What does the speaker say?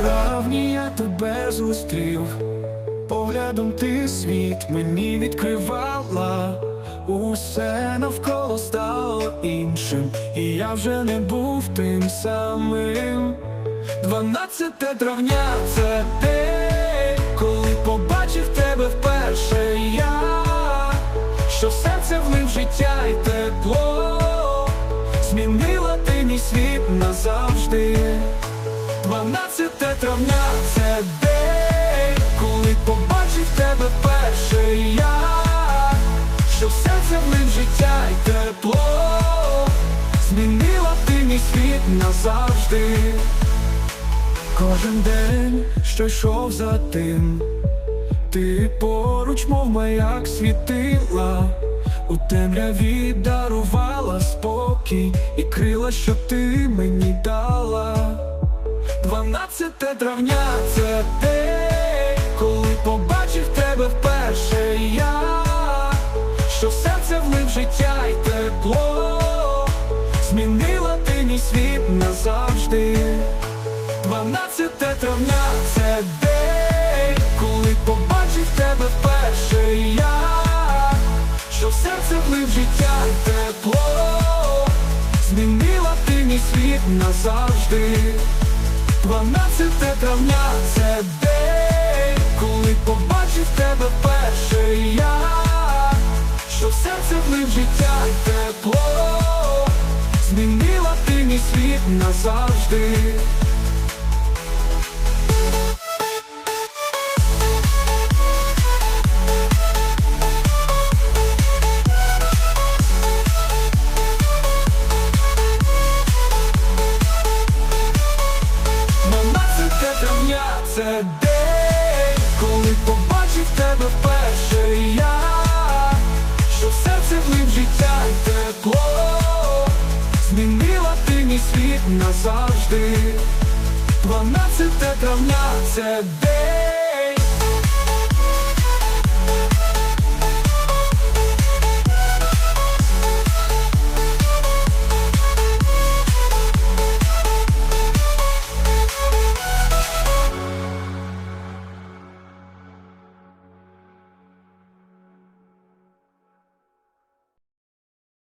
я тебе зустрів, поглядом ти світ мені відкривала, усе навколо стало іншим, і я вже не був тим самим. 12 травня це день, коли побачив тебе вперше я, що серце влив життя і тепло, змінила ти мій світ назавжди. 12 травня це день, коли побачив тебе вперше я, що в серце влив життя і тепло, змінила ти мій світ назавжди. Кожен день, що йшов за тим, ти поруч, мов маяк світила, у темряві дарувала спокій і крила, що ти мені дала. 12 травня це день, коли побачив тебе вперше я, що серце влив життя і тепло, змінила ти мій світ назавжди. 12 травня це день, коли побачив тебе вперше я, що серце влив життя і тепло, змінила ти мій світ назавжди. 12 травня це день, коли побачив тебе вперше я, що в серце влив життя і тепло, змінила ти мій світ назавжди. Це день, коли побачив тебе вперше я, що в серце влив життя і тепло, змінила ти мій світ назавжди. 12 травня це день.